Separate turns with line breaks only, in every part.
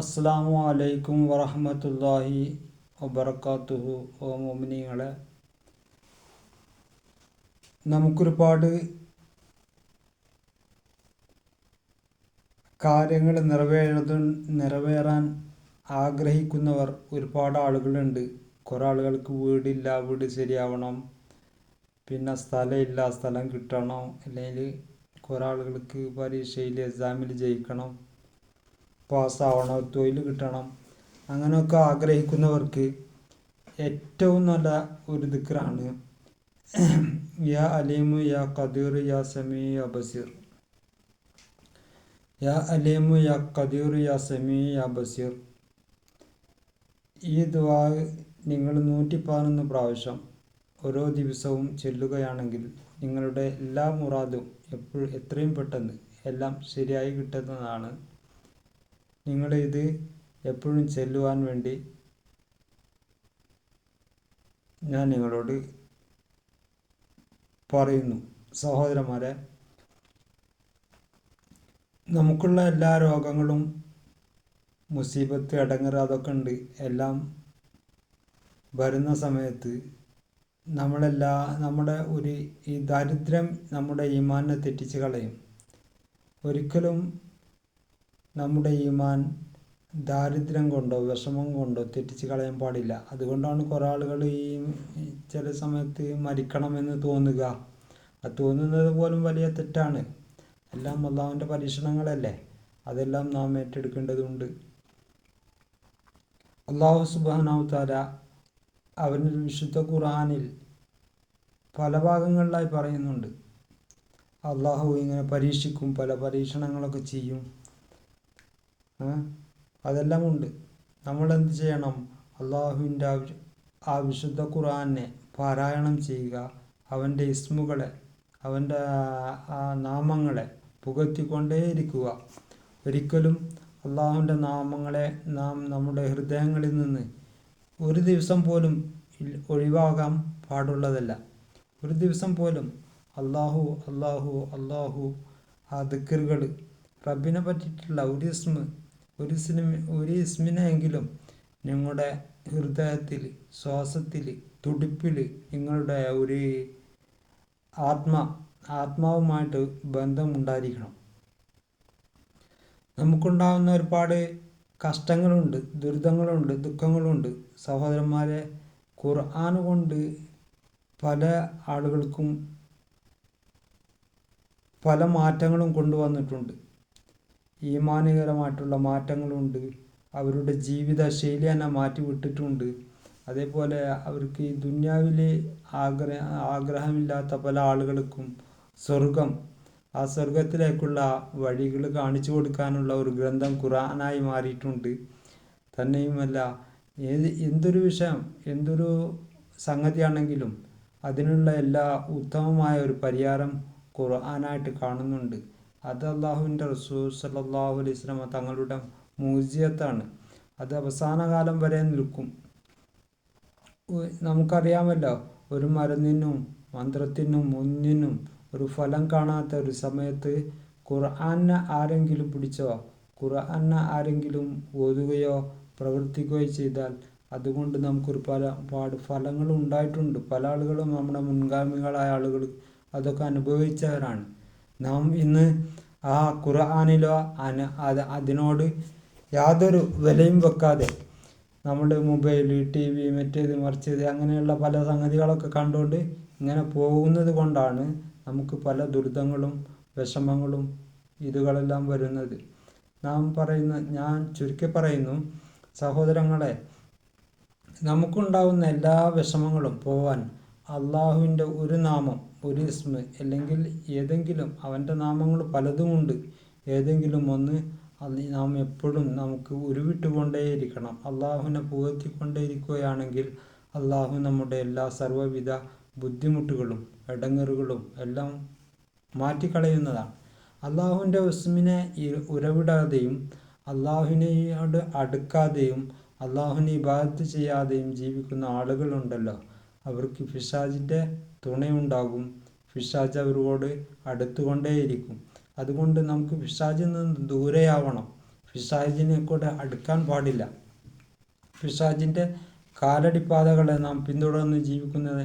അസ്സാമു അലൈക്കും വറഹമത്തല്ലാഹി വബർക്കാത്തുഹു ഓ മോമിനിങ്ങളെ നമുക്കൊരുപാട് കാര്യങ്ങൾ നിറവേറത നിറവേറാൻ ആഗ്രഹിക്കുന്നവർ ഒരുപാട് ആളുകളുണ്ട്. കുറേ ആളുകൾക്ക് വീടില്ല വീട് ശരിയാവണം പിന്നെ സ്ഥലമില്ല സ്ഥലം കിട്ടണം അല്ലെങ്കിൽ കുറേ ആളുകൾക്ക് പരീക്ഷയിൽ എക്സാമിൽ ജയിക്കണം. പാസ്സാവണം തൊഴിൽ കിട്ടണം. അങ്ങനെയൊക്കെ ആഗ്രഹിക്കുന്നവർക്ക് ഏറ്റവും നല്ല ഒരു ദിക്റാണ് യാ അലീമു യാ ഖദീർ യാ സമീ യാ ബസീർ. യാ അലീമു യാ ഖദീർ യാ സമീ യാ ബസീർ. ഈ ദ്വാ നിങ്ങൾ നൂറ്റി പതിനൊന്ന് പ്രാവശ്യം ഓരോ ദിവസവും ചെല്ലുകയാണെങ്കിൽ നിങ്ങളുടെ എല്ലാ മുറാദും എപ്പോഴും എത്രയും പെട്ടെന്ന് എല്ലാം ശരിയായി കിട്ടുന്നതാണ് നിങ്ങൾ ഇത് എപ്പോഴും ചെല്ലുവാൻ വേണ്ടി ഞാൻ നിങ്ങളോട് പറയുന്നു. സഹോദരന്മാരെ നമുക്കുള്ള എല്ലാ രോഗങ്ങളും മുസീബത്ത് അടങ്ങറ അതൊക്കെ ഉണ്ട്. എല്ലാം വരുന്ന സമയത്ത് നമ്മളെല്ലാ നമ്മുടെ ഒരു ഈ ദാരിദ്ര്യം നമ്മുടെ ഈമാനെ തെറ്റിച്ച് കളയും. ഒരിക്കലും നമ്മുടെ ഈമാൻ ദാരിദ്ര്യം കൊണ്ടോ വിഷമം കൊണ്ടോ തെറ്റിച്ച് കളയാൻ പാടില്ല. അതുകൊണ്ടാണ് കുറേ ആളുകൾ ഈ ചില സമയത്ത് മരിക്കണമെന്ന് തോന്നുക. ആ തോന്നുന്നത് പോലും വലിയ തെറ്റാണ്. എല്ലാം അള്ളാഹുവിന്റെ പരീക്ഷണങ്ങളല്ലേ? അതെല്ലാം നാം ഏറ്റെടുക്കേണ്ടതുണ്ട്. അള്ളാഹു സുബാനാവുത്താര അവന്റെ വിശുദ്ധ ഖുർആാനിൽ പല ഭാഗങ്ങളിലായി പറയുന്നുണ്ട്. അള്ളാഹു ഇങ്ങനെ പരീക്ഷിക്കും പല പരീക്ഷണങ്ങളൊക്കെ ചെയ്യും. അതെല്ലാം ഉണ്ട് നമ്മൾ എന്ത് ചെയ്യണം? അള്ളാഹുവിന്റെ ആ വിശുദ്ധ ഖുർആനെ പാരായണം ചെയ്യുക. അവന്റെ ഇസ്മുകളെ അവന്റെ ആ നാമങ്ങളെ പുകഴ്ത്തിക്കൊണ്ടേയിരിക്കുക. ഒരിക്കലും അള്ളാഹുവിന്റെ നാമങ്ങളെ നാം നമ്മുടെ ഹൃദയങ്ങളിൽ നിന്ന് ഒരു ദിവസം പോലും ഒഴിവാകാൻ പാടുള്ളതല്ല. ഒരു ദിവസം പോലും അള്ളാഹു അള്ളാഹു അള്ളാഹു ആ ദിക്കറുകൾ റബ്ബിനെ പറ്റിയിട്ടുള്ള ഒരു ഇസ്മ ഒരു സിനിമ ഒരു ഇസ്മിനെങ്കിലും നിങ്ങളുടെ ഹൃദയത്തിൽ ശ്വാസത്തിൽ തുടിപ്പിൽ നിങ്ങളുടെ ഒരു ആത്മ ആത്മാവുമായിട്ട് ബന്ധമുണ്ടായിരിക്കണം. നമുക്കുണ്ടാകുന്ന ഒരുപാട് കഷ്ടങ്ങളുണ്ട് ദുരിതങ്ങളുണ്ട് ദുഃഖങ്ങളുണ്ട്. സഹോദരന്മാരെ ഖുർആൻ കൊണ്ട് പല ആളുകൾക്കും പല മാറ്റങ്ങളും കൊണ്ടുവന്നിട്ടുണ്ട്. ഈമാനികരമായിട്ടുള്ള മാറ്റങ്ങളുണ്ട്. അവരുടെ ജീവിത ശൈലി തന്നെ മാറ്റി വിട്ടിട്ടുണ്ട് അതേപോലെ അവർക്ക് ഈ ദുന്യാവിൽ ആഗ്രഹ ആഗ്രഹമില്ലാത്ത പല ആളുകൾക്കും സ്വർഗം ആ സ്വർഗത്തിലേക്കുള്ള വഴികൾ കാണിച്ചു കൊടുക്കാനുള്ള ഒരു ഗ്രന്ഥം ഖുറാനായി മാറിയിട്ടുണ്ട്. തന്നെയുമല്ല ഏത് എന്തൊരു വിഷയം എന്തൊരു സംഗതിയാണെങ്കിലും അതിനുള്ള എല്ലാ ഉത്തമമായ ഒരു പരിഹാരം ഖുർആനായിട്ട് കാണുന്നുണ്ട്. അത് അള്ളാഹുവിന്റെ റസൂൽ സല്ലാഹു അലൈഹി സ്വലമ തങ്ങളുടെ മൂജിയത്താണ് അത് അവസാന കാലം വരെ നിൽക്കും. നമുക്കറിയാമല്ലോ ഒരു മരുന്നിനും മന്ത്രത്തിനും ഒന്നിനും ഒരു ഫലം കാണാത്ത ഒരു സമയത്ത് ഖുർആാനെ ആരെങ്കിലും പിടിച്ചോ ഖുർആാനെ ആരെങ്കിലും ഓതുകയോ പ്രവർത്തിക്കുകയോ ചെയ്താൽ അതുകൊണ്ട് നമുക്കൊരു പല പാട് ഫലങ്ങൾ ഉണ്ടായിട്ടുണ്ട്. പല ആളുകളും നമ്മുടെ മുൻഗാമികളായ ആളുകൾ അതൊക്കെ അനുഭവിച്ചവരാണ്. നാം ഇന്ന് ആ ഖുർആാനിലോ അന അത് അതിനോട് യാതൊരു വിലയും വെക്കാതെ നമ്മുടെ മൊബൈൽ ടി വി മറ്റേത് മറിച്ചത് അങ്ങനെയുള്ള പല സംഗതികളൊക്കെ കണ്ടുകൊണ്ട് ഇങ്ങനെ പോകുന്നത് കൊണ്ടാണ് നമുക്ക് പല ദുരിതങ്ങളും വിഷമങ്ങളും ഇതുകളെല്ലാം വരുന്നത്. നാം പറയുന്ന ഞാൻ ചുരുക്കി പറയുന്നു സഹോദരങ്ങളെ നമുക്കുണ്ടാവുന്ന എല്ലാ വിഷമങ്ങളും പോവാൻ അള്ളാഹുവിന്റെ ഒരു നാമം ഒരു ഇസ്മ അല്ലെങ്കിൽ ഏതെങ്കിലും അവന്റെ നാമങ്ങൾ പലതുമുണ്ട്. ഏതെങ്കിലും ഒന്ന് നാം എപ്പോഴും നമുക്ക് ഉരുവിട്ടുകൊണ്ടേയിരിക്കണം. അള്ളാഹുവിനെ പുകഴ്ത്തിക്കൊണ്ടേയിരിക്കുകയാണെങ്കിൽ അള്ളാഹു നമ്മുടെ എല്ലാ സർവവിധ ബുദ്ധിമുട്ടുകളും ഇടങ്ങറുകളും എല്ലാം മാറ്റിക്കളയുന്നതാണ്. അള്ളാഹുവിന്റെ ഉസ്മിനെ ഉരവിടാതെയും അള്ളാഹുവിനോട് അടുക്കാതെയും അള്ളാഹുവിനെ ഇബാദത്ത് ചെയ്യാതെയും ജീവിക്കുന്ന ആളുകളുണ്ടല്ലോ. അവർക്ക് ഫിഷാജിന്റെ തുണയുണ്ടാകും. ഫിഷാജ് അവരോട് അടുത്തുകൊണ്ടേയിരിക്കും. അതുകൊണ്ട് നമുക്ക് ഫിഷാജിൽ നിന്ന് ദൂരെയാവണം. പിശാജിനെ കൂടെ അടുക്കാൻ പാടില്ല. പിശാജിന്റെ കാലടിപ്പാതകളെ നാം പിന്തുടർന്ന് ജീവിക്കുന്നത്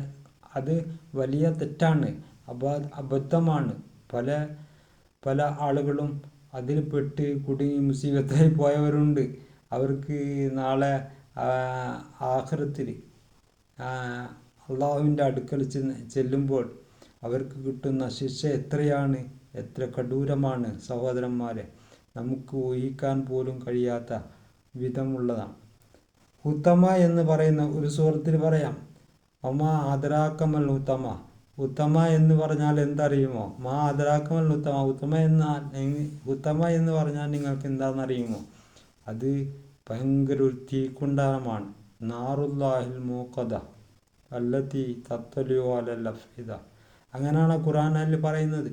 അത് വലിയ തെറ്റാണ്. അബ അബദ്ധമാണ്. പല പല ആളുകളും അതിൽ പെട്ട് കുടുങ്ങി മുസീബത്തായി പോയവരുണ്ട്. അവർക്ക് നാളെ ആഹൃത്തിൽ അള്ളാഹുവിന്റെ അടുക്കൽ ചെല്ലുമ്പോൾ അവർക്ക് കിട്ടുന്ന ശിക്ഷ എത്രയാണ്? എത്ര കഠൂരമാണ് സഹോദരന്മാരെ. നമുക്ക് ഊഹിക്കാൻ പോലും കഴിയാത്ത വിധമുള്ളതാണ്. ഉത്തമ എന്ന് പറയുന്ന ഒരു സുഹൃത്തിൽ പറയാം. അമ്മ ആദരാക്കമൽ ഉത്തമ. ഉത്തമ എന്ന് പറഞ്ഞാൽ എന്തറിയുമോ? മാ ആദരാക്കമൽ ഉത്തമ. ഉത്തമ എന്നാൽ ഉത്തമ എന്ന് പറഞ്ഞാൽ നിങ്ങൾക്ക് എന്താണെന്നറിയുമോ? അത് ഭയങ്കര ഒരു തീക്കുണ്ടാരമാണ്. നാറുല്ലാഹിൽ മൂക്കത അല്ലത്തി തത്തലിയോ അലല്ല ഫിദ അങ്ങനെയാണ് ഖുറാനിൽ പറയുന്നത്.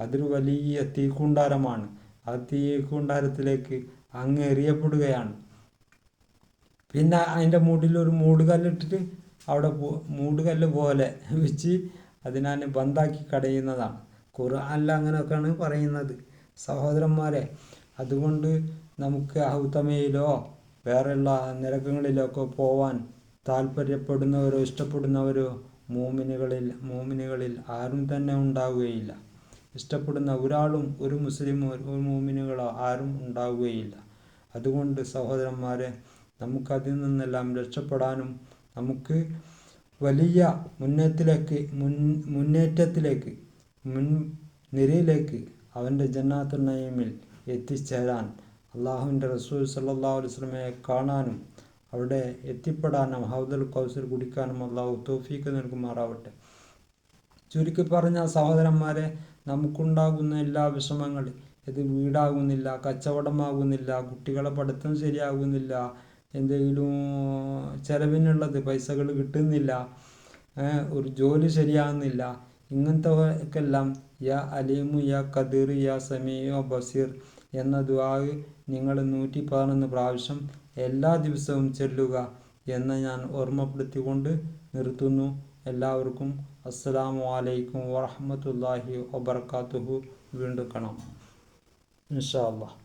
അതൊരു വലിയ തീക്കുണ്ടാരമാണ്. ആ തീക്കുണ്ടാരത്തിലേക്ക് അങ്ങ് എറിയപ്പെടുകയാണ് പിന്നെ അതിന്റെ മൂടിലൊരു ഒരു മൂടുകല്ലിട്ടിട്ട് അവിടെ മൂടുകല്ല് പോലെ വെച്ച് അതിനെ ബന്ധാക്കി കടയുന്നതാണ്. ഖുർആനിൽ അങ്ങനെയൊക്കെയാണ് പറയുന്നത്. സഹോദരന്മാരെ അതുകൊണ്ട് നമുക്ക് ഹൗതമയിലോ വേറെയുള്ള നിരക്കങ്ങളിലൊക്കെ പോവാൻ താല്പര്യപ്പെടുന്നവരോ ഇഷ്ടപ്പെടുന്നവരോ മൂമിനുകളിൽ മൂമിനുകളിൽ ആരും തന്നെ ഉണ്ടാവുകയില്ല. ഇഷ്ടപ്പെടുന്ന ഒരാളും ഒരു മുസ്ലിമോ ഒരു മൂമിനുകളോ ആരും ഉണ്ടാവുകയില്ല. അതുകൊണ്ട് സഹോദരന്മാരെ നമുക്കതിൽ നിന്നെല്ലാം രക്ഷപ്പെടാനും നമുക്ക് വലിയ മുന്നേറ്റത്തിലേക്ക് മുൻ മുന്നേറ്റത്തിലേക്ക് മുൻ നിരയിലേക്ക് അവന്റെ ജന്നാത്തു നയമിൽ എത്തിച്ചേരാൻ അള്ളാഹുവിന്റെ റസൂൽ സല്ലാ വസ്ലമയെ കാണാനും അവിടെ എത്തിപ്പെടാനും ഹൗദൽ കൗസർ കുടിക്കാനും അള്ളാഹു തോഫീക്ക് നൽകുമാറാവട്ടെ. ചുരുക്കി പറഞ്ഞ സഹോദരന്മാരെ നമുക്കുണ്ടാകുന്ന എല്ലാ വിഷമങ്ങളും ഇത് വീടാകുന്നില്ല കച്ചവടമാകുന്നില്ല കുട്ടികളെ പഠിത്തം ശരിയാകുന്നില്ല എന്തെങ്കിലും ചിലവിനുള്ളത് പൈസകൾ കിട്ടുന്നില്ല ഒരു ജോലി ശരിയാകുന്നില്ല ഇങ്ങനത്തെക്കെല്ലാം യാ അലീമു യാ കദീർ യാ സമീയോ ബസീർ എന്ന ദുആ നിങ്ങൾ നൂറ്റി പതിനൊന്ന് പ്രാവശ്യം എല്ലാ ദിവസവും ചെല്ലുക എന്ന് ഞാൻ ഓർമ്മപ്പെടുത്തിക്കൊണ്ട് നിർത്തുന്നു. എല്ലാവർക്കും അസ്സലാമു അലൈക്കും വറഹമത്തല്ലാഹി വബർക്കാത്തുഹു വീണ്ടും കാണാം. ഇൻഷാ അള്ളാഹ്